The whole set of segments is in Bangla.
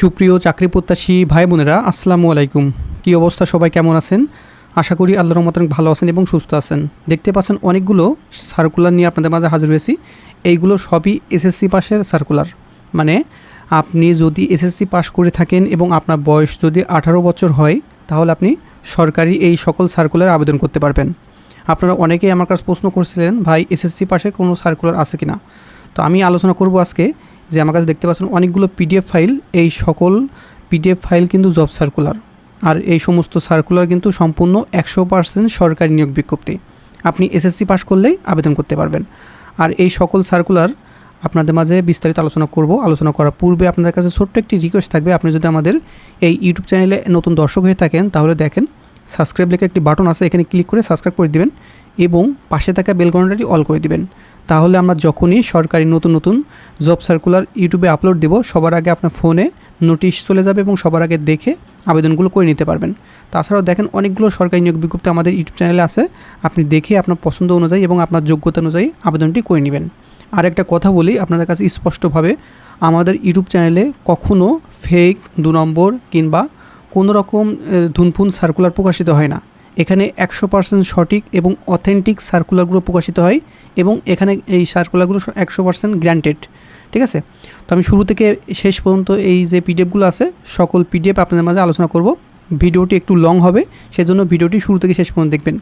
সুপ্রিয় চাকরি প্রত্যাশী ভাই বোনেরা আসসালামু আলাইকুম। কী অবস্থা? সবাই কেমন আছেন? আশা করি আল্লাহর মতন ভালো আছেন এবং সুস্থ আছেন। দেখতে পাচ্ছেন অনেকগুলো সার্কুলার নিয়ে আপনাদের মাঝে হাজির হয়েছি। এইগুলো সবই এসএসসি পাশের সার্কুলার মানে আপনি যদি এসএসসি পাস করে থাকেন এবং আপনার বয়স যদি আঠারো বছর হয়, তাহলে আপনি সরকারি এই সকল সার্কুলার আবেদন করতে পারবেন। আপনারা অনেকেই আমার কাছে প্রশ্ন করছিলেন, ভাই এসএসসি পাশে কোনো সার্কুলার আছে কি না তো আমি আলোচনা করব আজকে যে আমার কাছে দেখতে পাচ্ছেন অনেকগুলো পিডিএফ ফাইল এই সকল পিডিএফ ফাইল কিন্তু জব সার্কুলার আর এই সমস্ত সার্কুলার কিন্তু সম্পূর্ণ একশো পার্সেন্ট সরকারি নিয়োগ বিজ্ঞপ্তি। আপনি এসএসসি পাস করলেই আবেদন করতে পারবেন। আর এই সকল সার্কুলার আপনাদের মাঝে বিস্তারিত আলোচনা করব। আলোচনা করার পূর্বে আপনাদের কাছে ছোট্ট একটি রিকোয়েস্ট থাকবে। আপনি যদি আমাদের এই ইউটিউব চ্যানেলে নতুন দর্শক হয়ে থাকেন, তাহলে দেখেন সাবস্ক্রাইব লেখা একটি বাটন আছে। এখানে ক্লিক করে সাবস্ক্রাইব করে দিবেন এবং পাশে থাকা বেলকনটাটি অল করে দিবেন। তাহলে আমরা যখনই সরকারি নতুন নতুন জব সার্কুলার ইউটিউবে আপলোড দেব, সবার আগে আপনার ফোনে নোটিশ চলে যাবে এবং সবার আগে দেখে আবেদনগুলো করে নিতে পারবেন। তাছাড়াও দেখেন অনেকগুলো সরকারি নিয়োগ বিজ্ঞপ্তি আমাদের ইউটিউব চ্যানেলে আছে। আপনি দেখে আপনার পছন্দ অনুযায়ী এবং আপনার যোগ্যতা অনুযায়ী আবেদনটি করে নেবেন। আর একটা কথা বলি, আপনাদের কাছে স্পষ্টভাবে আমাদের ইউটিউব চ্যানেলে কখনও ফেক দু নম্বর কিংবা কোনো রকম ধুনফুন সার্কুলার প্রকাশিত হয় না। এখানে একশো পার্সেন্ট সঠিক এবং অথেন্টিক সার্কুলারগুলো প্রকাশিত হয় এবং এখানে এই সার্কুলারগুলো একশো পার্সেন্ট গ্র্যান্টেড ঠিক আছে? তো আমি শুরু থেকে শেষ পর্যন্ত এই যে পিডিএফগুলো আছে, সকল পিডিএফ আপনাদের মাঝে আলোচনা করব। ভিডিওটি একটু লং হবে, সেজন্য ভিডিওটি শুরু থেকে শেষ পর্যন্ত দেখবেন।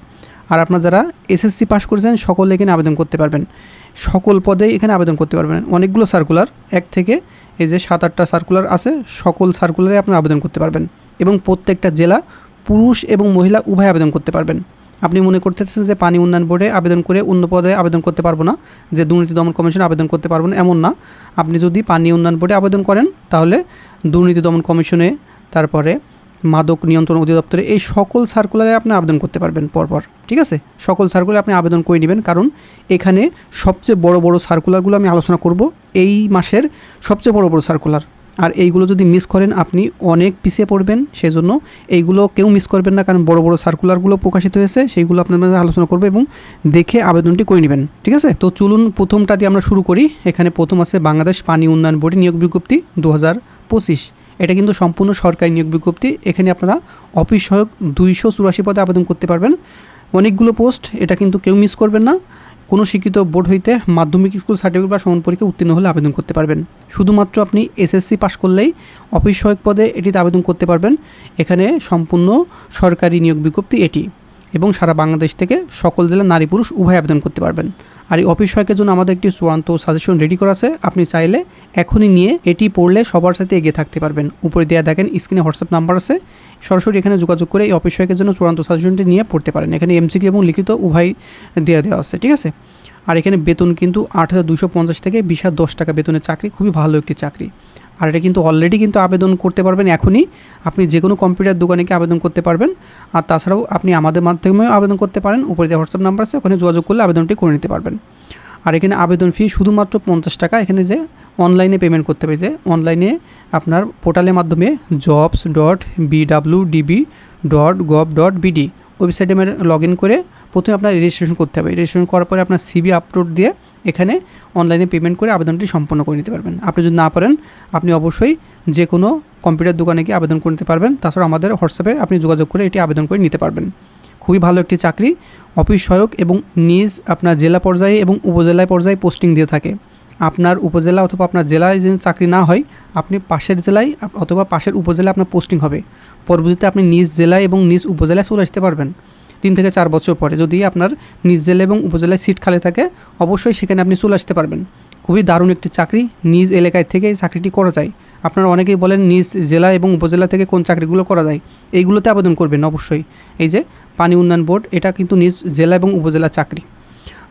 আর আপনার যারা এসএসসি পাস করেছেন, সকলে এখানে আবেদন করতে পারবেন। সকল পদে এখানে আবেদন করতে পারবেন। অনেকগুলো সার্কুলার এক থেকে এই যে সাত আটটা সার্কুলার আছে, সকল সার্কুলারে আপনারা আবেদন করতে পারবেন। এবং প্রত্যেকটা জেলা পুরুষ এবং মহিলা উভয় আবেদন করতে পারবেন। আপনি মনে করতেছেন যে পানি উন্নয়ন বোর্ডে আবেদন করে অন্য পদে আবেদন করতে পারব না, যে দুর্নীতি দমন কমিশনে আবেদন করতে পারব না এমন না। আপনি যদি পানি উন্নয়ন বোর্ডে আবেদন করেন, তাহলে দুর্নীতি দমন কমিশনে, তারপরে মাদক নিয়ন্ত্রণ অধিদপ্তরে এই সকল সার্কুলারে আপনি আবেদন করতে পারবেন পরপর। ঠিক আছে? সকল সার্কুলারে আপনি আবেদন করে নেবেন, কারণ এখানে সবচেয়ে বড় বড় সার্কুলারগুলো আমি আলোচনা করব এই মাসের সবচেয়ে বড় বড় সার্কুলার। আর এইগুলো যদি মিস করেন, আপনি অনেক পিছিয়ে পড়বেন সেই জন্য এইগুলো কেউ মিস করবেন না, কারণ বড় বড় সার্কুলারগুলো প্রকাশিত হয়েছে, সেইগুলো আপনার মাঝে আলোচনা করবে এবং দেখে আবেদনটি করে নেবেন, ঠিক আছে? তো চলুন প্রথমটা দিয়ে আমরা শুরু করি। এখানে প্রথম আছে বাংলাদেশ পানি উন্নয়ন বোর্ডে নিয়োগ বিজ্ঞপ্তি দু হাজার পঁচিশ। এটা কিন্তু সম্পূর্ণ সরকারি নিয়োগ বিজ্ঞপ্তি। এখানে আপনারা অফিস সহায়ক দুইশো চুরাশি পদে আবেদন করতে পারবেন। অনেকগুলো পোস্ট, এটা কিন্তু কেউ মিস করবেন না। কোনো শিক্ষিত বোর্ড হইতে মাধ্যমিক স্কুল সার্টিফিকেট বা সমান পরীক্ষা উত্তীর্ণ হলে আবেদন করতে পারবেন। শুধুমাত্র আপনি এসএসসি পাস করলেই অফিস সহায়ক পদে এটিতে আবেদন করতে পারবেন। এখানে সম্পূর্ণ সরকারি নিয়োগ বিজ্ঞপ্তি এটি এবং সারা বাংলাদেশ থেকে সকল জেলার নারী পুরুষ উভয় আবেদন করতে পারবেন। আর এই অফিস সহায়কের জন্য আমাদের একটি চূড়ান্ত সাজেশন রেডি করা আছে। আপনি চাইলে এখনই নিয়ে এটি পড়লে সবার সাথে এগিয়ে থাকতে পারবেন। উপরে দেওয়া দেখেন স্ক্রিনে হোয়াটসঅ্যাপ নাম্বার আছে। সরাসরি এখানে যোগাযোগ করে এই অফিস সহায়কের জন্য চূড়ান্ত সাজেশনটি নিয়ে পড়তে পারেন। এখানে এমসিকে এবং লিখিত উভয় দেওয়া দেওয়া আছে, ঠিক আছে? আর এখানে বেতন কিন্তু আট হাজার দুশো পঞ্চাশ থেকে বিশ হাজার দশ টাকা বেতনের চাকরি। খুবই ভালো একটি চাকরি। আর এটা কিন্তু অলরেডি কিন্তু আবেদন করতে পারবেন এখনই। আপনি যে কোনো কম্পিউটার দোকানে গিয়ে আবেদন করতে পারবেন। আর তাছাড়াও আপনি আমাদের মাধ্যমেও আবেদন করতে পারেন। উপরে যে হোয়াটসঅ্যাপ নাম্বার আছে, ওখানে যোগাযোগ করলে আবেদনটি করে নিতে পারবেন। আর এখানে আবেদন ফি শুধুমাত্র পঞ্চাশ টাকা। এখানে যে অনলাইনে পেমেন্ট করতে হবে, যে অনলাইনে আপনার পোর্টালের মাধ্যমে jobs dot BWDB dot gov dot BD BD ওয়েবসাইটে লগ ইন করে প্রথমে আপনার রেজিস্ট্রেশন করতে হবে। রেজিস্ট্রেশন করার পরে আপনার সিবি আপলোড দিয়ে এখানে অনলাইনে পেমেন্ট করে আবেদনটি সম্পন্ন করে নিতে পারবেন। আপনি যদি না পারেন, আপনি অবশ্যই যে কোনো কম্পিউটার দোকানে গিয়ে আবেদন করে নিতে পারবেন। তাছাড়া আমাদের হোয়াটসঅ্যাপে আপনি যোগাযোগ করে এটি আবেদন করে নিতে পারবেন। খুবই ভালো একটি চাকরি। অফিস সহায়ক এবং নিজ আপনার জেলা পর্যায়ে এবং উপজেলায় পর্যায়ে পোস্টিং দিয়ে থাকে। আপনার উপজেলা অথবা আপনার জেলায় যদি চাকরি না হয়, আপনি পাশের জেলায় অথবা পাশের উপজেলায় আপনার পোস্টিং হবে। পরবর্তীতে আপনি নিজ জেলায় এবং নিজ উপজেলায় চলে আসতে পারবেন। তিন থেকে চার বছর পরে যদি আপনার নিজ জেলা এবং উপজেলায় সিট খালি থাকে, অবশ্যই সেখানে আপনি চলে আসতে পারবেন। খুবই দারুণ একটি চাকরি নিজ এলাকায় থেকে চাকরিটি করা যায়। আপনারা অনেকেই বলেন নিজ জেলা এবং উপজেলা থেকে কোন চাকরিগুলো করা যায়। এইগুলোতে আবেদন করবেন অবশ্যই। এই যে পানি উন্নয়ন বোর্ড, এটা কিন্তু নিজ জেলা এবং উপজেলা চাকরি।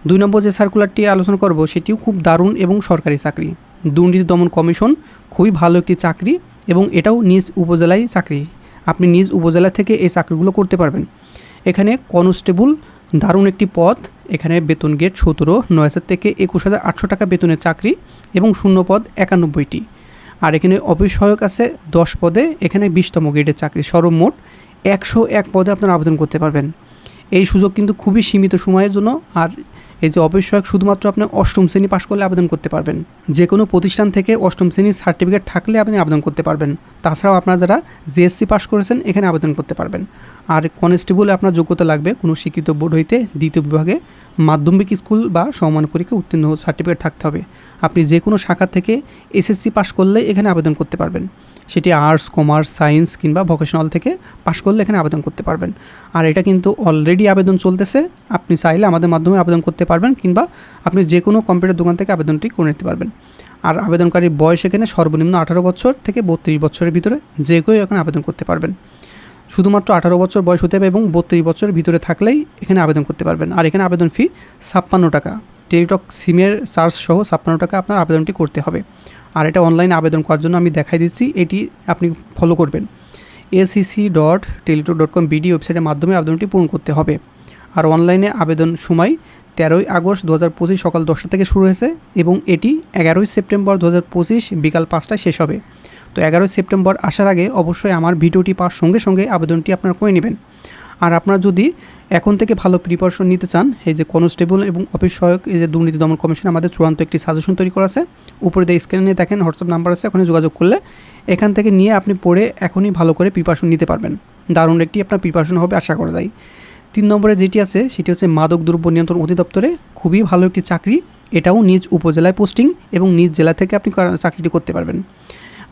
দুই নম্বর যে সার্কুলারটি আলোচনা করব, সেটিও খুব দারুণ এবং সরকারি চাকরি। দুর্নীতি দমন কমিশন খুবই ভালো একটি চাকরি এবং এটাও নিজ উপজেলায় চাকরি। আপনি নিজ উপজেলা থেকে এই চাকরিগুলো করতে পারবেন। এখানে কনস্টেবল, দারুণ একটি পদ এখানে বেতন গেট সতেরো নয় হাজার থেকে একুশ হাজার আটশো টাকা বেতনের চাকরি এবং শূন্য পদ একানব্বইটি। আর এখানে অফিস সহায়ক আছে দশ পদে। এখানে বিশতম গেটের চাকরি সর্বমোট একশো এক পদে আপনারা আবেদন করতে পারবেন। এই সুযোগ কিন্তু খুবই সীমিত সময়ের জন্য আর এই যে অবশ্যক শুধুমাত্র আপনি অষ্টম শ্রেণি পাশ করলে আবেদন করতে পারবেন। যে কোনো প্রতিষ্ঠান থেকে অষ্টম শ্রেণির সার্টিফিকেট থাকলে আপনি আবেদন করতে পারবেন। তাছাড়াও আপনারা যারা জিএসসি পাশ করেছেন, এখানে আবেদন করতে পারবেন। আর কনস্টেবলে আপনার যোগ্যতা লাগবে কোনো শিক্ষিত বোর্ড হইতে দ্বিতীয় বিভাগে। মাধ্যমিক স্কুল বা সমান পরীক্ষা উত্তীর্ণ সার্টিফিকেট থাকতে হবে। আপনি যে কোনো শাখা থেকে এসএসসি পাস করলে এখানে আবেদন করতে পারবেন। সেটি আর্টস কমার্স সায়েন্স কিংবা ভোকেশনাল থেকে পাশ করলে এখানে আবেদন করতে পারবেন। আর এটা কিন্তু অলরেডি আবেদন চলতেছে। আপনি চাইলে আমাদের মাধ্যমে আবেদন করতে পারবেন কিংবা আপনি যে কোনো কম্পিউটার দোকান থেকে আবেদনটি করে নিতে পারবেন। আর আবেদনকারীর বয়স এখানে সর্বনিম্ন আঠারো বছর থেকে বত্রিশ বছরের ভিতরে যে কেউ এখানে আবেদন করতে পারবেন। শুধুমাত্র আঠারো বছর বয়স হতে হবে এবং বত্রিশ বছরের ভিতরে থাকলেই এখানে আবেদন করতে পারবেন। আর এখানে আবেদন ফি ছাপ্পান্ন টাকা। টেলিটক সিমের চার্জ সহ ছাপ্পান্ন টাকা আপনার আবেদনটি করতে হবে। আর এটা অনলাইনে আবেদন করার জন্য আমি দেখাই দিচ্ছি, এটি আপনি ফলো করবেন। ACC dot Teletalk dot com BD ওয়েবসাইটের মাধ্যমে আবেদনটি পূরণ করতে হবে। আর অনলাইনে আবেদন সময় তেরোই আগস্ট দু হাজার পঁচিশ সকাল দশটা থেকে শুরু হয়েছে এবং এটি এগারোই সেপ্টেম্বর দু হাজার পঁচিশ বিকাল পাঁচটায় শেষ হবে। তো এগারোই সেপ্টেম্বর আসার আগে অবশ্যই আমার ভিডিওটি পাওয়ার সঙ্গে সঙ্গে আবেদনটি আপনারা করে নেবেন। আর আপনারা যদি এখন থেকে ভালো প্রিপারেশন নিতে চান, এই যে কনস্টেবল এবং অফিস সহায়ক, এই যে দুর্নীতি দমন কমিশন, আমাদের চূড়ান্ত একটি সাজেশন তৈরি করা আছে। উপরে দিয়ে স্ক্রিনে দেখেন হোয়াটসঅ্যাপ নাম্বার আছে, ওখানে যোগাযোগ করলে এখান থেকে নিয়ে আপনি পড়ে এখনই ভালো করে প্রিপারেশন নিতে পারবেন। দারুণ একটি আপনার প্রিপারেশন হবে, আশা করা যায়। তিন নম্বরে যেটি আছে, সেটি হচ্ছে মাদক দ্রব্য নিয়ন্ত্রণ অধিদপ্তরে খুবই ভালো একটি চাকরি। এটাও নিজ উপজেলায় পোস্টিং এবং নিজ জেলা থেকে আপনি চাকরিটি করতে পারবেন।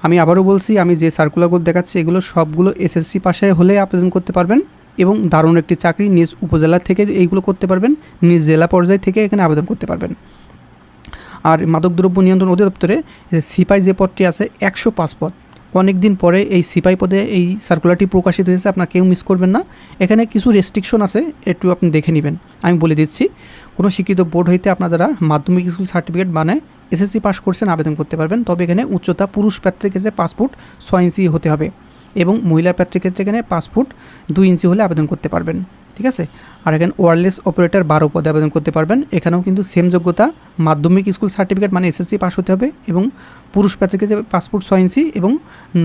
আমি আবারও বলছি, আমি যে সার্কুলারগুলো দেখাচ্ছি, এগুলো সবগুলো এসএসসি পাশে হলে আবেদন করতে পারবেন। এবং দারুণ একটি চাকরি নিজ উপজেলা থেকে এইগুলো করতে পারবেন, নিজ জেলা পর্যায় থেকে এখানে আবেদন করতে পারবেন। আর মাদকদ্রব্য নিয়ন্ত্রণ অধিদপ্তরে সিপাই যে পদটি আছে, একশো পাঁচ পদ। অনেক দিন পরে এই সিপাই পদে এই সার্কুলারটি প্রকাশিত হয়েছে, আপনার কেউ মিস করবেন না। এখানে কিছু রেস্ট্রিকশন আছে, একটু আপনি দেখে নেবেন। আমি বলে দিচ্ছি, কোনো শিক্ষিত বোর্ড হইতে আপনার মাধ্যমিক স্কুল সার্টিফিকেট বানায় এসএসসি পাস করছেন, আবেদন করতে পারবেন। তবে এখানে উচ্চতা পুরুষ প্রার্থীর ক্ষেত্রে পাসপোর্ট ইঞ্চি হতে হবে। এবং মহিলা প্রার্থীর ক্ষেত্রে এখানে পাঁচ ফুট দুই ইঞ্চি হলে আবেদন করতে পারবেন, ঠিক আছে? আর এখানে ওয়ারলেস অপারেটর বারো পদে আবেদন করতে পারবেন। এখানেও কিন্তু সেম যোগ্যতা, মাধ্যমিক স্কুল সার্টিফিকেট মানে এসএসসি পাস হতে হবে এবং পুরুষ প্রার্থীর ক্ষেত্রে পাসপোর্ট ছয় ইঞ্চি এবং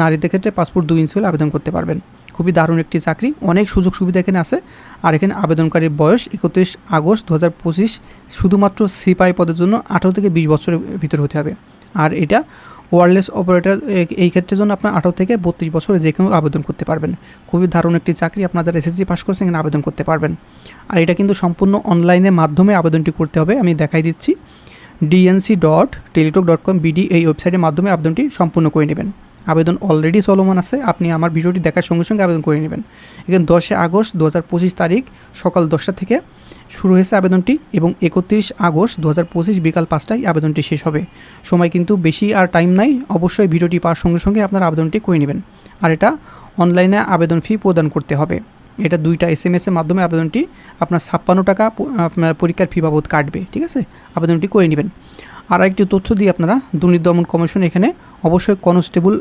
নারীদের ক্ষেত্রে পাসপোর্ট দুই ইঞ্চি হলে আবেদন করতে পারবেন। খুবই দারুণ একটি চাকরি, অনেক সুযোগ সুবিধা এখানে আছে। আর এখানে আবেদনকারীর বয়স একত্রিশ আগস্ট দু হাজার পঁচিশ, শুধুমাত্র সিপাই পদের জন্য আঠারো থেকে বিশ বছরের ভিতরে হতে হবে। আর এটা ওয়ারলেস অপারেটর এই ক্ষেত্রে জন্য আপনার আঠারো থেকে বত্রিশ বছরে যে কেউ আবেদন করতে পারবেন। খুবই দারুণ একটি চাকরি আপনার যারা এসএসসি পাস করছেন এখানে আবেদন করতে পারবেন। আর এটা কিন্তু সম্পূর্ণ অনলাইনের মাধ্যমে আবেদনটি করতে হবে, আমি দেখাই দিচ্ছি। DNC dot Teletalk dot com BD এই ওয়েবসাইটের মাধ্যমে আবেদনটি সম্পূর্ণ করে নেবেন। আবেদন অলরেডি চলমান আছে, আপনি আমার ভিডিওটি দেখার সঙ্গে সঙ্গে আবেদন করে নেবেন। এখানে দশে আগস্ট দু হাজার পঁচিশ তারিখ, সকাল দশটা থেকে শুরু হয়েছে আবেদনটি এবং একত্রিশ আগস্ট দু হাজার পঁচিশ বিকাল পাঁচটায় আবেদনটি শেষ হবে। সময় কিন্তু বেশি আর টাইম নাই, অবশ্যই ভিডিওটি পাওয়ার সঙ্গে সঙ্গে আপনার আবেদনটি করে নেবেন। আর এটা অনলাইনে আবেদন ফি প্রদান করতে হবে। এটা দুইটা এস এম এসের মাধ্যমে আবেদনটি আপনার ছাপ্পান্ন টাকা আপনার পরীক্ষার ফি বাবদ কাটবে, ঠিক আছে? আবেদনটি করে নেবেন। আর একটি তথ্য দিয়ে আপনারা, দুর্নীতি দমন কমিশন এখানে অবশ্যই কনস্টেবল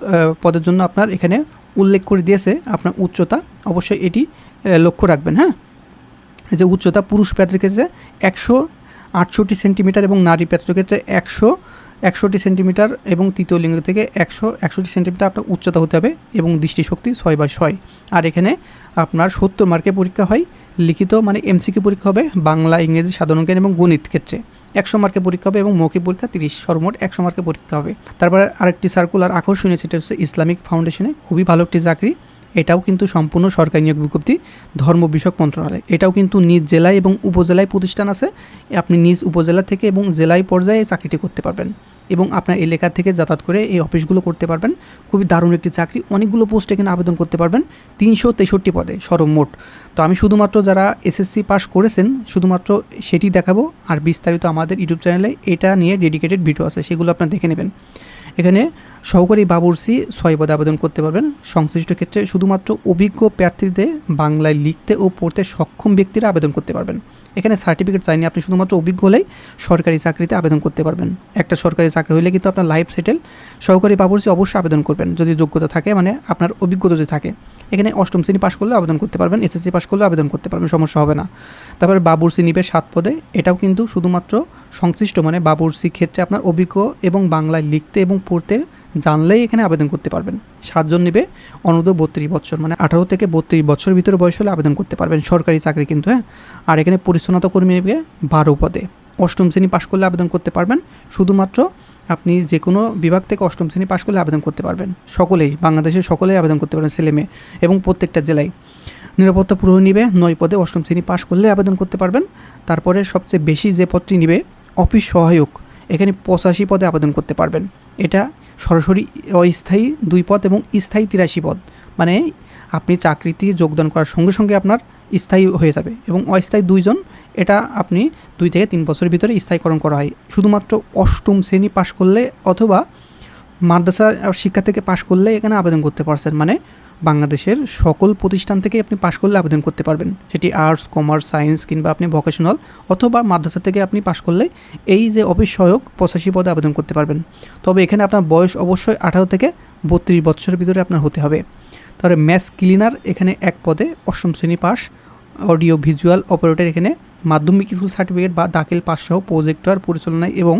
পদের জন্য আপনার এখানে উল্লেখ করে দিয়েছে আপনার উচ্চতা। অবশ্যই এটি লক্ষ্য রাখবেন হ্যাঁ? যে উচ্চতা পুরুষ প্যাত্রের ক্ষেত্রে একশো আটষট্টি সেন্টিমিটার এবং নারী প্যাত্রের ক্ষেত্রে একশো একষট্টি সেন্টিমিটার এবং তৃতীয় লিঙ্গ থেকে একশো একষট্টি সেন্টিমিটার আপনার উচ্চতা হতে হবে এবং দৃষ্টিশক্তি ছয় বাই ছয়। আর এখানে আপনার সত্তর মার্কের পরীক্ষা হয়, লিখিত মানে এমসিকে পরীক্ষা হবে, বাংলা, ইংরেজি, সাধারণ জ্ঞান এবং গণিত ক্ষেত্রে। একশো মার্কে পরীক্ষা হবে এবং মৌখিক পরীক্ষা তিরিশ, সর্বমোট একশো মার্কের পরীক্ষা হবে। তারপরে আরেকটি সার্কুলার আকর্ষণীয়, সেটা হচ্ছে ইসলামিক ফাউন্ডেশনে খুবই ভালো একটি চাকরি। এটাও কিন্তু সম্পূর্ণ সরকারি নিয়োগ বিজ্ঞপ্তি, ধর্ম বিষয়ক মন্ত্রণালয়। এটাও কিন্তু নিজ জেলায় এবং উপজেলায় প্রতিষ্ঠান আছে। আপনি নিজ উপজেলা থেকে এবং জেলায় পর্যায়ে চাকরিটি করতে পারবেন এবং আপনার এলাকা থেকে যাতায়াত করে এই অফিসগুলো করতে পারবেন। খুবই দারুণ একটি চাকরি। অনেকগুলো পোস্ট এখানে আবেদন করতে পারবেন, তিনশো তেষট্টি পদে সর্বমোট তো আমি শুধুমাত্র যারা এসএসসি পাস করেছেন, শুধুমাত্র সেটি দেখাবো। আর বিস্তারিত আমাদের ইউটিউব চ্যানেলে এটা নিয়ে ডেডিকেটেড ভিডিও আছে, সেগুলো আপনারা দেখে নেবেন। এখানে সহকারী বাবুর্সি ছয় পদে আবেদন করতে পারবেন। সংশ্লিষ্ট ক্ষেত্রে শুধুমাত্র অভিজ্ঞ প্রার্থীদের বাংলায় লিখতে ও পড়তে সক্ষম ব্যক্তিরা আবেদন করতে পারবেন। এখানে সার্টিফিকেট চাইনি আপনি শুধুমাত্র অভিজ্ঞ হলেই সরকারি চাকরিতে আবেদন করতে পারবেন। একটা সরকারি চাকরি হলে কিন্তু আপনার লাইফ সেটেল। সহকারী বাবুর্সি অবশ্যই আবেদন করবেন। যদি যোগ্যতা থাকে মানে আপনার অভিজ্ঞতা যদি থাকে। এখানে অষ্টম শ্রেণি পাশ করলে আবেদন করতে পারবেন। এসএসসি পাশ করলে আবেদন করতে পারবেন, সমস্যা হবে না। তারপরে বাবুর্সি নিবে সাত পদে। এটাও কিন্তু শুধুমাত্র সংশ্লিষ্ট মানে বাবুর্সি ক্ষেত্রে আপনার অভিজ্ঞ এবং বাংলায় লিখতে এবং পড়তে জানলেই এখানে আবেদন করতে পারবেন। সাতজন নেবে, অনূর্ধ্ব বত্রিশ বছর মানে আঠারো থেকে বত্রিশ বছর ভিতরে বয়স হলে আবেদন করতে পারবেন। সরকারি চাকরি কিন্তু হ্যাঁ? আর এখানে পরিচ্ছন্নতা কর্মী নেবে বারো পদে। অষ্টম শ্রেণি পাশ করলে আবেদন করতে পারবেন। শুধুমাত্র আপনি যে কোনো বিভাগ থেকে অষ্টম শ্রেণি পাশ করলে আবেদন করতে পারবেন। সকলেই, বাংলাদেশের সকলেই আবেদন করতে পারবেন, ছেলে মেয়ে এবং প্রত্যেকটা জেলায়। নিরাপত্তা প্রহরী নিবে, নয় পদে অষ্টম শ্রেণি পাশ করলে আবেদন করতে পারবেন। তারপরে সবচেয়ে বেশি যে পদটি নিবে, অফিস সহায়ক। এখানে পঁচাশি পদে আবেদন করতে পারবেন। এটা সরাসরি অস্থায়ী দুই পদ এবং স্থায়ী তিরাশি পদ। মানে আপনি চাকরিতে যোগদান করার সঙ্গে সঙ্গে আপনার স্থায়ী হয়ে যাবে এবং অস্থায়ী দুইজন, এটা আপনি দুই থেকে তিন বছরের ভিতরে স্থায়ীকরণ করা হয়। শুধুমাত্র অষ্টম শ্রেণি পাশ করলে অথবা মাদ্রাসা শিক্ষা থেকে পাশ করলে এখানে আবেদন করতে পারছেন। মানে বাংলাদেশের সকল প্রতিষ্ঠান থেকে আপনি পাশ করলে আবেদন করতে পারবেন। সেটি আর্টস কমার্স সায়েন্স কিংবা আপনি ভোকেশনাল অথবা মাদ্রাসা থেকে আপনি পাশ করলে এই যে অফিস সহায়ক পঁচাশি পদে আবেদন করতে পারবেন। তবে এখানে আপনার বয়স অবশ্যই আঠারো থেকে বত্রিশ বছরের ভিতরে আপনার হতে হবে। তাহলে ম্যাথস ক্লিনার এখানে এক পদে, অষ্টম শ্রেণি পাস অডিও ভিজুয়াল অপারেটর এখানে মাধ্যমিক স্কুল সার্টিফিকেট বা দাখিল পাস সহ প্রজেক্টর পরিচালনায় এবং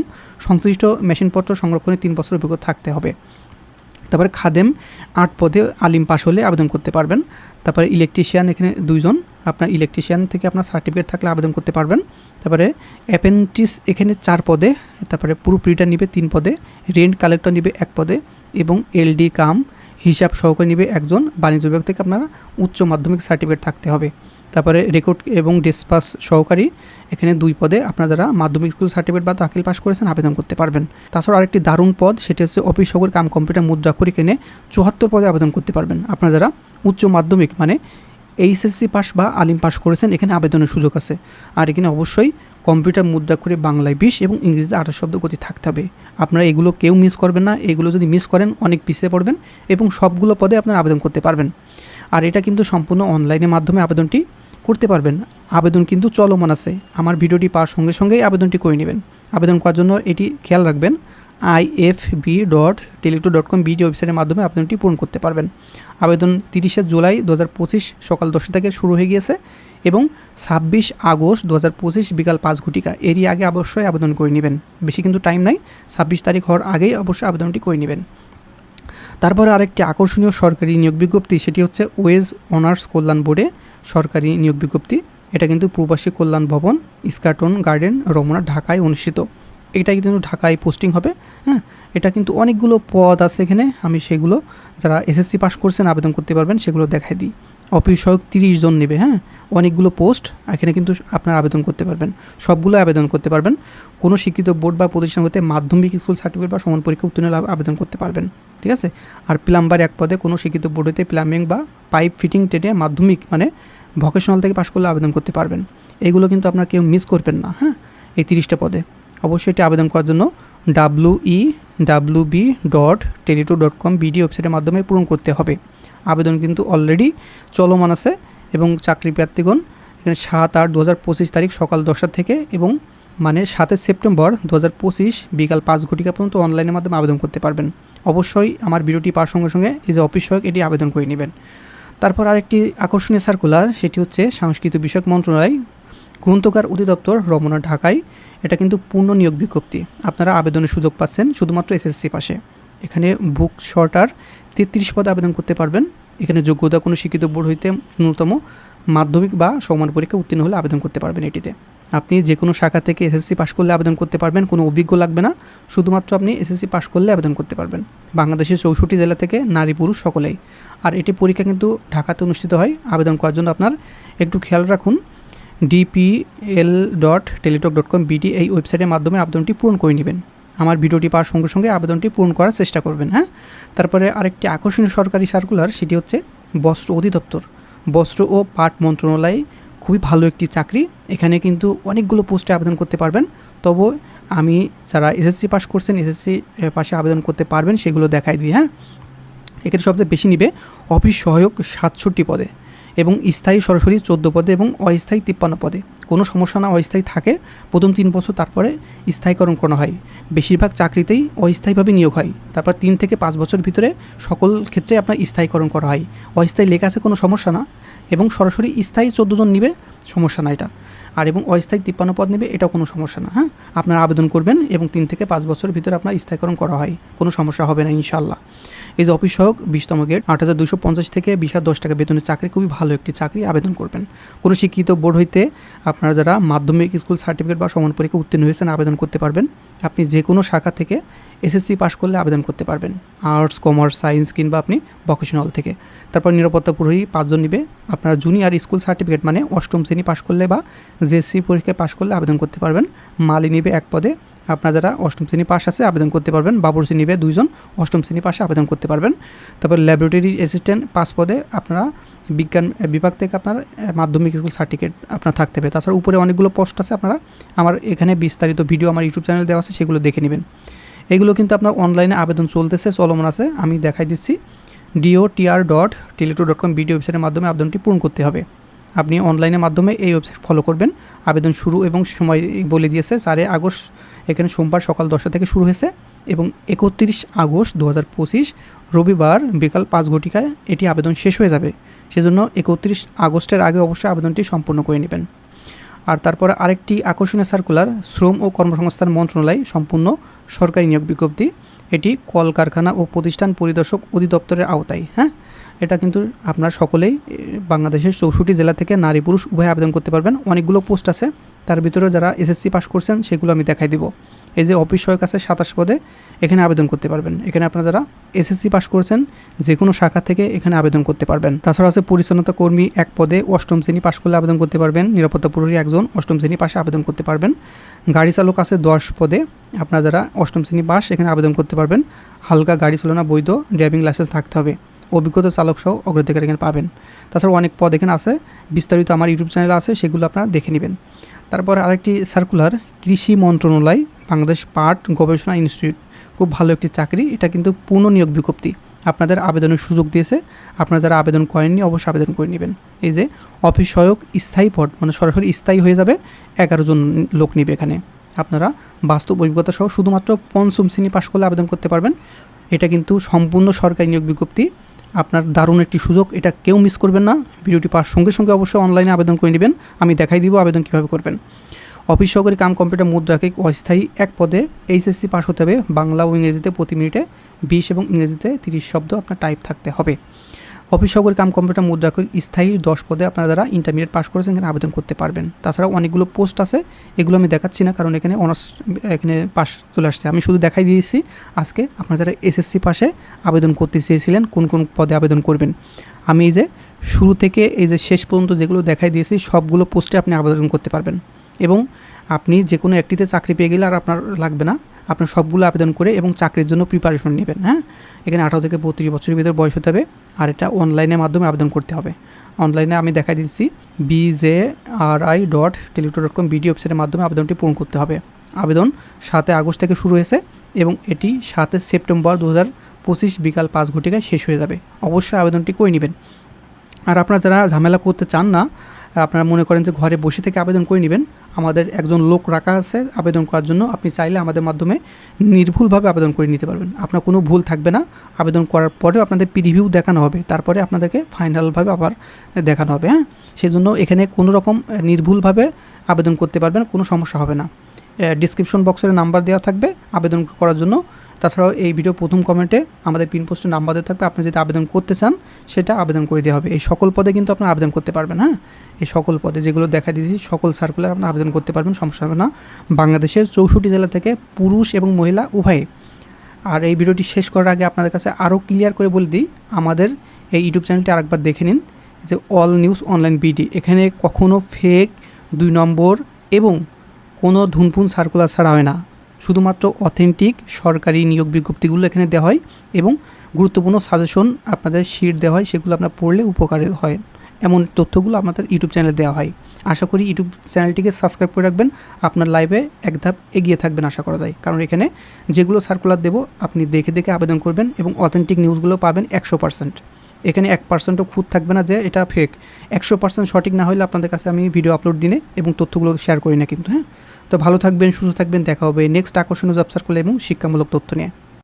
সংশ্লিষ্ট মেশিনপত্র সংরক্ষণে তিন বছর অভিজ্ঞতা থাকতে হবে। তারপরে খাদেম আট পদে আলিম পাশ হলে আবেদন করতে পারবেন। তারপরে ইলেকট্রিশিয়ান এখানে দুইজন, আপনার ইলেকট্রিশিয়ান থেকে আপনার সার্টিফিকেট থাকলে আবেদন করতে পারবেন। তারপরে অ্যাপেন্টিস এখানে চার পদে, তারপরে প্রুফ নিবে তিন পদে রেন্ট কালেক্টর নিবে এক পদে এবং এলডি কাম হিসাব সহকারী নিবে একজন। বাণিজ্য বিভাগ থেকে আপনারা উচ্চ মাধ্যমিক সার্টিফিকেট থাকতে হবে। তারপরে রেকর্ড এবং ডেসপাস সহকারী, এখানে দুই পদে আপনারা যারা মাধ্যমিক স্কুল সার্টিফিকেট বা দাখিল পাস করেছেন আবেদন করতে পারবেন। তাছাড়া আরেকটি দারুণ পদ, সেটি হচ্ছে অফিস সহকারী কাম কম্পিউটার মুদ্রাক্ষরিক এনে চুয়াত্তর পদে আবেদন করতে পারবেন। আপনারা যারা উচ্চ মাধ্যমিক মানে এইচএসসি পাস বা আলিম পাস করেছেন, এখানে আবেদনের সুযোগ আছে। আর এখানে অবশ্যই কম্পিউটার মুদ্রা করে বাংলায় বিশ এবং ইংরেজিতে আঠাশ শব্দ গতি থাকতে হবে। আপনারা এগুলো কেউ মিস করবেন না, এগুলো যদি মিস করেন, অনেক পিছিয়ে পড়বেন এবং সবগুলো পদে আপনারা আবেদন করতে পারবেন। আর এটা কিন্তু সম্পূর্ণ অনলাইনের মাধ্যমে আবেদনটি করতে পারবেন। আবেদন কিন্তু চলমান আছে। আমার ভিডিওটি পাওয়ার সঙ্গে সঙ্গেই আবেদনটি করে নেবেন। আবেদন করার জন্য এটি খেয়াল রাখবেন IFB dot Teletalk dot com BD ওয়েবসাইটের মাধ্যমে আবেদনটি পূরণ করতে পারবেন। আবেদন তিরিশে জুলাই দু হাজার পঁচিশ সকাল দশটা থেকে শুরু হয়ে গিয়েছে এবং ছাব্বিশ আগস্ট দু হাজার পঁচিশ বিকাল পাঁচ ঘটিকা। এরই আগে অবশ্যই আবেদন করে নেবেন। বেশি কিন্তু টাইম নাই। ছাব্বিশ তারিখ হওয়ার আগেই অবশ্যই আবেদনটি করে নেবেন। তারপরে আরেকটি আকর্ষণীয় সরকারি নিয়োগ বিজ্ঞপ্তি, সেটি হচ্ছে ওয়েজ অনার্স কল্যাণ বোর্ডে সরকারি নিয়োগ বিজ্ঞপ্তি। এটা কিন্তু প্রবাসী কল্যাণ ভবন ইস্কাটন গার্ডেন, রমনা, ঢাকায় অনুষ্ঠিত। এটা কিন্তু ঢাকায় পোস্টিং হবে হ্যাঁ? এটা কিন্তু অনেকগুলো পদ আছে এখানে। আমি সেগুলো, যারা এসএসসি পাস করছেন, আবেদন করতে পারবেন, সেগুলো দেখাই দিই। অফিস সহায়ক তিরিশ জন নেবে হ্যাঁ? অনেকগুলো পোস্ট, এখানে কিন্তু আপনারা আবেদন করতে পারবেন। সবগুলো আবেদন করতে পারবেন। কোনো শিক্ষিত বোর্ড বা প্রতিষ্ঠান হতে মাধ্যমিক স্কুল সার্টিফিকেট বা সমান পরীক্ষা উত্তীর্ণ আবেদন করতে পারবেন। ঠিক আছে? আর প্লাম্বার এক পদে কোনো শিক্ষিত বোর্ড হতে প্লাম্বিং বা পাইপ ফিটিং টেটে মাধ্যমিক মানে ভকেশনাল থেকে পাশ করলে আবেদন করতে পারবেন। এগুলো কিন্তু আপনারা কেউ মিস করবেন না হ্যাঁ? এই তিরিশটা পদে। অবশ্যই এটি আবেদন করার জন্য W E W B dot Teletalk dot com BD ওয়েবসাইটের মাধ্যমে পূরণ করতে হবে। আবেদন কিন্তু অলরেডি চলমান আছে এবং চাকরি প্রার্থীগণ এখানে সাত আট দু তারিখ সকাল দশটা থেকে এবং মানে সাতের সেপ্টেম্বর দু হাজার পঁচিশ বিকাল পাঁচ ঘটিকা পর্যন্ত অনলাইনের মাধ্যমে আবেদন করতে পারবেন। অবশ্যই আমার ভিডিওটি পাওয়ার সঙ্গে সঙ্গে এই যে অফিস সহায়ক, এটি আবেদন করে নেবেন। তারপর আরেকটি আকর্ষণীয় সার্কুলার সেটি হচ্ছে সাংস্কৃতিক বিষয়ক মন্ত্রণালয়, গ্রন্থকার অধিদপ্তর রমনা, ঢাকায়। এটা কিন্তু পূর্ণ নিয়োগ বিজ্ঞপ্তি। আপনারা আবেদনের সুযোগ পাচ্ছেন শুধুমাত্র এসএসসি পাশে। এখানে বুক শর্টার তেত্রিশ পদে আবেদন করতে পারবেন। এখানে যোগ্যতা কোনো শিক্ষিত বোর্ড হইতে ন্যূনতম মাধ্যমিক বা সমান পরীক্ষা উত্তীর্ণ হলে আবেদন করতে পারবেন এটিতে। আপনি যে কোনো শাখা থেকে এসএসসি পাশ করলে আবেদন করতে পারবেন, কোনো অভিজ্ঞ লাগবে না, শুধুমাত্র আপনি এসএসসি পাশ করলে আবেদন করতে পারবেন। বাংলাদেশের চৌষট্টি জেলা থেকে নারী পুরুষ সকলেই। আর এটি পরীক্ষা কিন্তু ঢাকাতে অনুষ্ঠিত হয়। আবেদন করার জন্য আপনার একটু খেয়াল রাখুন DPL dot Teletalk dot com BD এই ওয়েবসাইটের মাধ্যমে আবেদনটি পূরণ করে নেবেন। আমার ভিডিওটি পাওয়ার সঙ্গে সঙ্গে আবেদনটি পূরণ করার চেষ্টা করবেন হ্যাঁ? তারপরে আরেকটি আকর্ষণীয় সরকারি সার্কুলার সেটি হচ্ছে বস্ত্র অধিদপ্তর। বস্ত্র ও পাট মন্ত্রণালয়ে খুবই ভালো একটি চাকরি। এখানে কিন্তু অনেকগুলো পোস্টে আবেদন করতে পারবেন। তবু আমি যারা এসএসসি পাস করছেন, এসএসসি পাশে আবেদন করতে পারবেন, সেগুলো দেখাই দিই হ্যাঁ? এক্ষেত্রে সবচেয়ে বেশি নিবে অফিস সহায়ক সাতষট্টি পদে এবং স্থায়ী সরাসরি চোদ্দ পদে এবং অস্থায়ী তিপ্পান্ন পদে। কোনো সমস্যা না, অস্থায়ী থাকে। প্রথম তিন বছর তারপরে স্থায়ীকরণ করানো হয়। বেশিরভাগ চাকরিতেই অস্থায়ীভাবে নিয়োগ হয়। তারপর তিন থেকে পাঁচ বছর ভিতরে সকল ক্ষেত্রে আপনার স্থায়ীকরণ করা হয়। অস্থায়ী লেখা আছে কোনো সমস্যা না এবং সরাসরি স্থায়ী চোদ্দ জন নিবে সমস্যা না এটা। আর এবং অস্থায়ী তিপ্পান্ন পদ নেবে, এটাও কোনো সমস্যা না হ্যাঁ? আপনারা আবেদন করবেন এবং তিন থেকে পাঁচ বছরের ভিতরে আপনার স্থায়ীকরণ করা হয়, কোনো সমস্যা হবে না ইনশাল্লাহ এই যে অফিস সহক বিশতম গেট, আট হাজার দুশো পঞ্চাশ থেকে বিশ হাজার দশ টাকা বেতনের চাকরি, খুবই ভালো একটি চাকরি, আবেদন করবেন। কোনো শিক্ষিত বোর্ড হইতে আপনারা যারা মাধ্যমিক স্কুল সার্টিফিকেট বা সমান পরীক্ষা উত্তীর্ণ হয়েছেন, আবেদন করতে পারবেন। আপনি যে কোনো শাখা থেকে এসএসসি পাস করলে আবেদন করতে পারবেন। আর্টস কমার্স সায়েন্স কিংবা আপনি ভকেশনাল থেকে। তারপর নিরাপত্তা প্রহরী পাঁচজন নিবে। আপনার জুনিয়র স্কুল সার্টিফিকেট মানে অষ্টম শ্রেণি পাশ করলে বা জেএসসি পরীক্ষায় পাশ করলে আবেদন করতে পারবেন। মালি নিবে এক পদে। আপনার যারা অষ্টম শ্রেণি পাশ আছে আবেদন করতে পারবেন। বাবুর্চি নিবে দুইজন। অষ্টম শ্রেণি পাশে আবেদন করতে পারবেন। তারপর ল্যাবরেটরি অ্যাসিস্ট্যান্ট পাঁচ পদে আপনারা বিজ্ঞান বিভাগ থেকে আপনার মাধ্যমিক স্কুল সার্টিফিকেট আপনার থাকতে হবে। তাছাড়া উপরে অনেকগুলো পোস্ট আছে আপনারা আমার এখানে বিস্তারিত ভিডিও আমার ইউটিউব চ্যানেল দেওয়া আছে, সেগুলো দেখে নেবেন। এগুলো কিন্তু আপনার অনলাইনে আবেদন চলতেছে, চলমান আছে। আমি দেখাই দিচ্ছি। DO TR dot Teletalk dot com BD ওয়েবসাইটের মাধ্যমে আবেদনটি পূরণ করতে হবে। আপনি অনলাইনের মাধ্যমে এই ওয়েবসাইট ফলো করবেন। আবেদন শুরু এবং সময় বলে দিয়েছে, চারে আগস্ট, এখানে সোমবার সকাল দশটা থেকে শুরু হয়েছে এবং একত্রিশ আগস্ট দু হাজার পঁচিশ, রবিবার বিকাল পাঁচ ঘটিকায় এটি আবেদন শেষ হয়ে যাবে। সেজন্য একত্রিশ আগস্টের আগে অবশ্যই আবেদনটি সম্পূর্ণ করে নেবেন। আর তারপরে আরেকটি আকর্ষণীয় সার্কুলার শ্রম ও কর্মসংস্থান মন্ত্রণালয় সম্পূর্ণ সরকারি নিয়োগ বিজ্ঞপ্তি। এটি কলকারখানা ও প্রতিষ্ঠান পরিদর্শক অধিদপ্তরের আওতায় হ্যাঁ? এটা কিন্তু আপনার সকলেই বাংলাদেশের চৌষট্টি জেলা থেকে নারী পুরুষ উভয় আবেদন করতে পারবেন। অনেকগুলো পোস্ট আছে, তার ভিতরে যারা এসএসসি পাস করছেন, সেগুলো আমি দেখাই দিব। এই যে অফিস সহায়ক আছে সাতাশ পদে, এখানে আবেদন করতে পারবেন। এখানে আপনারা যারা এসএসসি পাস করেছেন যে কোনো শাখা থেকে এখানে আবেদন করতে পারবেন। তাছাড়া আছে পরিচ্ছন্নতা কর্মী এক পদে অষ্টম শ্রেণি পাশ করলে আবেদন করতে পারবেন। নিরাপত্তা প্রহরী একজন অষ্টম শ্রেণি পাশে আবেদন করতে পারবেন। গাড়ি চালক আছে দশ পদে, আপনারা যারা অষ্টম শ্রেণি পাস এখানে আবেদন করতে পারবেন। হালকা গাড়ি চালনা, বৈধ ড্রাইভিং লাইসেন্স থাকতে হবে। অভিজ্ঞতা চালক সহ অগ্রাধিকার এখানে পাবেন। তাছাড়া অনেক পদ এখানে আছে। বিস্তারিত আমার ইউটিউব চ্যানেল আছে, সেগুলো আপনারা দেখে নেবেন। তারপর আরেকটি সার্কুলার কৃষি মন্ত্রণালয়, বাংলাদেশ পাট গবেষণা ইনস্টিটিউট খুব ভালো একটি চাকরি। এটা কিন্তু পূর্ণ নিয়োগ বিজ্ঞপ্তি। আপনাদের আবেদনের সুযোগ দিয়েছে। আপনারা যারা আবেদন করেননি, অবশ্যই আবেদন করে নেবেন। এই যে অফিস সহায়ক স্থায়ী পদ মানে সরাসরি স্থায়ী হয়ে যাবে, এগারো জন লোক নেবে এখানে। আপনারা বাস্তব অভিজ্ঞতা সহ শুধুমাত্র পঞ্চম শ্রেণি পাশ করলে আবেদন করতে পারবেন। এটা কিন্তু সম্পূর্ণ সরকারি নিয়োগ বিজ্ঞপ্তি। আপনার দারুণ একটি সুযোগ, এটা কেউ মিস করবেন না। ভিডিওটি পাওয়ার সঙ্গে সঙ্গে অবশ্যই অনলাইনে আবেদন করে নেবেন। আমি দেখাই দিব আবেদন কীভাবে করবেন। অফিস সহকারী কাম কম্পিউটার মুদ্রাকে অস্থায়ী এক পদে এইচএসসি পাস হতে হবে। বাংলা ও ইংরেজিতে প্রতি মিনিটে বিশ এবং ইংরেজিতে তিরিশ শব্দ আপনার টাইপ থাকতে হবে। অফিস সহকারী কাম কম্পিউটার মুদ্রাকে স্থায়ী দশ পদে আপনারা যারা ইন্টারমিডিয়েট পাস করেছেন এখানে আবেদন করতে পারবেন। তাছাড়াও অনেকগুলো পোস্ট আছে, এগুলো আমি দেখাচ্ছি না কারণ এখানে অনার্স এখানে পাস চলে আসছে। আমি শুধু দেখাই দিয়েছি আজকে আপনারা যারা এসএসসি পাশে আবেদন করতে চেয়েছিলেন, কোন কোন পদে আবেদন করবেন। আমি এই যে শুরু থেকে এই যে শেষ পর্যন্ত যেগুলো দেখাই দিয়েছি, সবগুলো পোস্টে আপনি আবেদন করতে পারবেন। এবং আপনি যে কোনো একটিতে চাকরি পেয়ে গেলে আর আপনার লাগবে না। আপনার সবগুলো আবেদন করে এবং চাকরির জন্য প্রিপারেশন নেবেন হ্যাঁ? এখানে আঠারো থেকে বত্রিশ বছরের ভিতরে বয়স হতে হবে আর এটা অনলাইনের মাধ্যমে আবেদন করতে হবে। অনলাইনে আমি দেখাই দিচ্ছি BJ R I dot Teletalk dot com BD ওয়েবসাইটের মাধ্যমে আবেদনটি পূরণ করতে হবে। আবেদন সাতে আগস্ট থেকে শুরু হয়েছে এবং এটি সাতই সেপ্টেম্বর দু হাজার পঁচিশ বিকাল পাঁচ ঘটিকায় শেষ হয়ে যাবে। অবশ্যই আবেদনটি করে নেবেন। আর আপনারা যারা ঝামেলা করতে চান না আপনারা মনে করেন যে ঘরে বসে থেকে আবেদন করে নেবেন। আমাদের একজন লোক রাখা আছে আবেদন করার জন্য। আপনি চাইলে আমাদের মাধ্যমে নির্ভুলভাবে আবেদন করে নিতে পারবেন। আপনার কোনো ভুল থাকবে না। আবেদন করার পরেও আপনাদের প্রিভিউ দেখানো হবে। তারপরে আপনাদেরকে ফাইনালভাবে আবার দেখানো হবে হ্যাঁ? সেই জন্য এখানে কোনো রকম নির্ভুলভাবে আবেদন করতে পারবেন। কোনো সমস্যা হবে না। ডিসক্রিপশন বক্সের নাম্বার দেওয়া থাকবে। আবেদন করার জন্য তাছাড়াও এই ভিডিও প্রথম কমেন্টে আমাদের পিন পোস্টের নাম্বার দেওয়া থাকবে। আপনি যদি আবেদন করতে চান, সেটা আবেদন করে দেওয়া হবে। এই সকল পদে কিন্তু আপনার আবেদন করতে পারবেন হ্যাঁ? এই সকল পদে যেগুলো দেখা দিয়েছি, সকল সার্কুলার আপনি আবেদন করতে পারবেন, সমস্যা হবে না। বাংলাদেশের চৌষট্টি জেলা থেকে পুরুষ এবং মহিলা উভয়ে। আর এই ভিডিওটি শেষ করার আগে আপনাদের কাছে আরও ক্লিয়ার করে বলে দিই, আমাদের এই ইউটিউব চ্যানেলটি আরেকবার দেখে নিন, যে অল নিউজ অনলাইন বিডি এখানে কখনো ফেক দুই নম্বর এবং কোনো ধুনফুন সার্কুলার ছাড়া হয় না। শুধুমাত্র অথেন্টিক সরকারি নিয়োগ বিজ্ঞপ্তিগুলো এখানে দেওয়া হয় এবং গুরুত্বপূর্ণ সাজেশন আপনাদের শিট দেওয়া হয়, সেগুলো আপনার পড়লে উপকারে হয়। এমন তথ্যগুলো আপনাদের ইউটিউব চ্যানেলে দেওয়া হয়। আশা করি ইউটিউব চ্যানেলটিকে সাবস্ক্রাইব করে রাখবেন। আপনার লাইভে এক ধাপ এগিয়ে থাকবেন আশা করা যায়। কারণ এখানে যেগুলো সার্কুলার দেবো, আপনি দেখে দেখে আবেদন করবেন এবং অথেন্টিক নিউজগুলো পাবেন একশো পার্সেন্ট এখানে এক পার্সেন্টও খুঁত থাকবে না যে এটা ফেক একশো পার্সেন্ট সঠিক না হলে আপনাদের কাছে আমি ভিডিও আপলোড দিনে এবং তথ্যগুলো শেয়ার করি না কিন্তু হ্যাঁ? তো ভালো থাকবেন, সুস্থ থাকবেন, দেখা হবে নেক্সট আকর্ষণীয় জব করলে এবং শিক্ষামূলক তথ্য নিয়ে।